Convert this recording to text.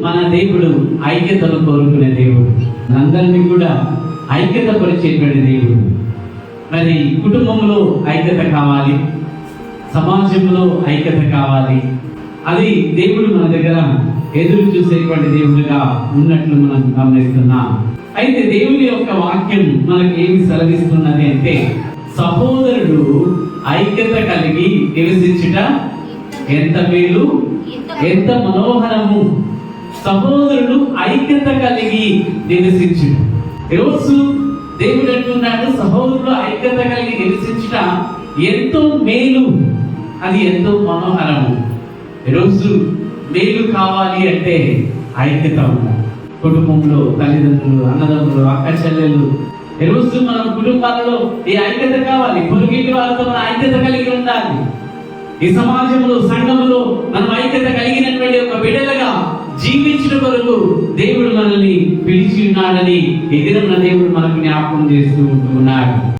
మన దేవుడు ఐక్యతను కోరుకునే దేవుడు. అందరినీ కూడా ఐక్యత పరిచేటువంటి దేవుడు. మరి కుటుంబంలో ఐక్యత కావాలి. సమాజంలో ఐక్యత కావాలి. అది దేవుడు మన దగ్గర ఎదురు చూసేటువంటి దేవుడిగా ఉన్నట్లు మనం గమనిస్తున్నాం. అయితే దేవుని యొక్క వాక్యం మనకి ఏమి సెలవిస్తున్నది అంటే సహోదరుడు ఐక్యత కలిగి నివసించుట ఎంత మేలు? ఎంత మనోహర సహోదరుడు ఐక్యత కలిగి నివసించుట. ఈరోజు దేవుడు అంటున్నాడు సహోదరుడు ఐక్యత కలిగి నివసించుట ఎంతో మేలు. అది ఎంతో మనోహరము. ఈరోజు మేలు కావాలి అంటే ఐక్యత ఉండాలి. కుటుంబంలో తల్లిదండ్రులు అన్నదమ్ములు అక్క చెల్లెలు. ఈరోజు మన కుటుంబాలలో ఈ ఐక్యత కావాలి. పొరుగింటి వాళ్ళతో మన ఐక్యత కలిగి ఉండాలి. ఈ సమాజంలో సంఘంలో మనం ఐక్యత కలిగినట్టు కొరకు దేవుడు మనల్ని పిలిచి ఉన్నాడని ఎదిరన్న దేవుడు మనకు జ్ఞాపకం చేస్తూ ఉంటున్నాడు.